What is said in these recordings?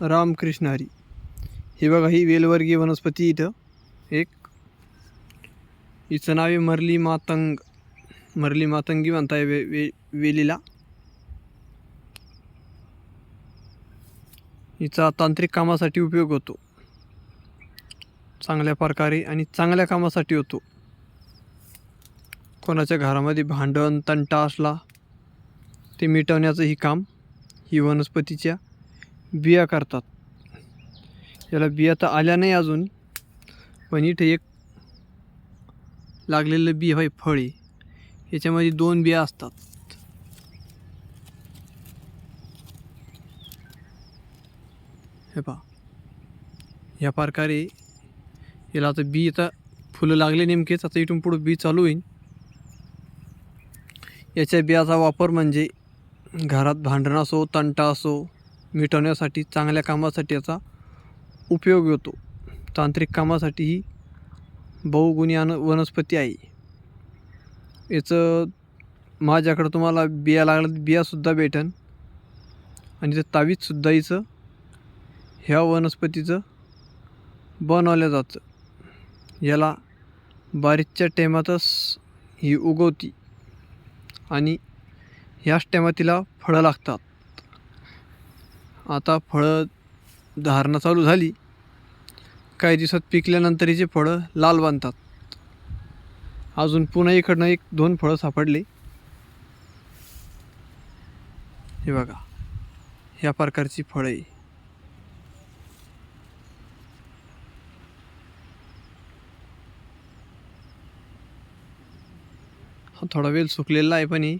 रामकृष्ण हरी हे बघा ही वेलवर्गीय वनस्पती इथं. एक हिचं नाव आहे मरली मातंग मरली मातंगी म्हणताय वे वे वेलीला. हिचा तांत्रिक कामासाठी उपयोग होतो. चांगल्या प्रकारे आणि चांगल्या कामासाठी होतो. कोणाच्या घरामध्ये भांडण तंटा असला ते मिटवण्याचं ही काम ही वनस्पतीच्या बिया करतात. याला बिया तर आल्या नाही अजून पण इथे एक लागलेलं बी होय फळी. याच्यामध्ये दोन बिया असतात. हे पहा. या प्रकारे याला आता बी आता फुलं लागले नेमकेच आता इथून पुढं बी चालू होईल याच्या बियाचा वापर म्हणजे घरात भांडण असो तंटा असो मिटवण्यासाठी चांगल्या कामासाठी याचा उपयोग होतो. तांत्रिक कामासाठी ही बहुगुणी अन वनस्पती आहे. याचं माझ्याकडं तुम्हाला बिया लागलं तर बियासुद्धा भेटन. आणि ते तावीजसुद्धा हिचं ह्या वनस्पतीचं बनवलं जातं. याला बारीकच्या टेमातच ही उगवती. आणि ह्याच टेमात तिला फळं लागतात. आता फळं धारणं चालू झाली. काही दिवसात पिकल्यानंतर हिचे फळं लाल बांधतात अजून पुन्हा इकडनं एक दोन फळं सापडले. हे बघा ह्या प्रकारची फळं आहे हा थोडा वेल सुकलेला आहे पण ही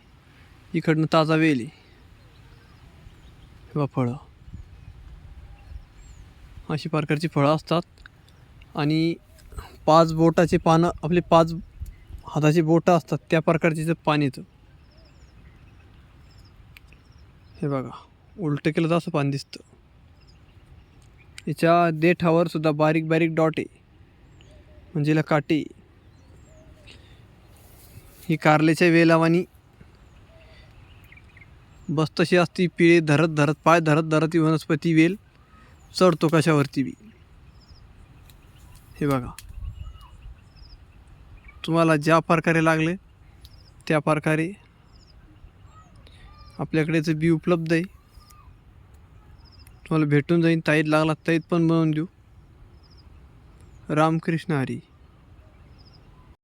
इकडनं ताजा वेल आहे. किंवा फळं. अशी प्रकारची फळं असतात. आणि पाच बोटाचे पानं आपले पाच हाताची बोटं असतात त्या प्रकारचे पान येतं. हे बघा उलटं केलं तर असं पान दिसतं. याच्या देठावर सुद्धा बारीक बारीक डॉट आहे. म्हणजे काटे. ही कारल्याच्या वेलावानी बस तशी असती पिळे धरत धरत पाय धरत धरत ही वनस्पती वेल. चढतो कशावरती बी. हे बघा. तुम्हाला ज्या प्रकारे लागले त्या प्रकारे आपल्याकडे बी उपलब्ध आहे तुम्हाला भेटून जाईन. ताईत लागला ताईत पण बनवून देऊ. रामकृष्ण हरी.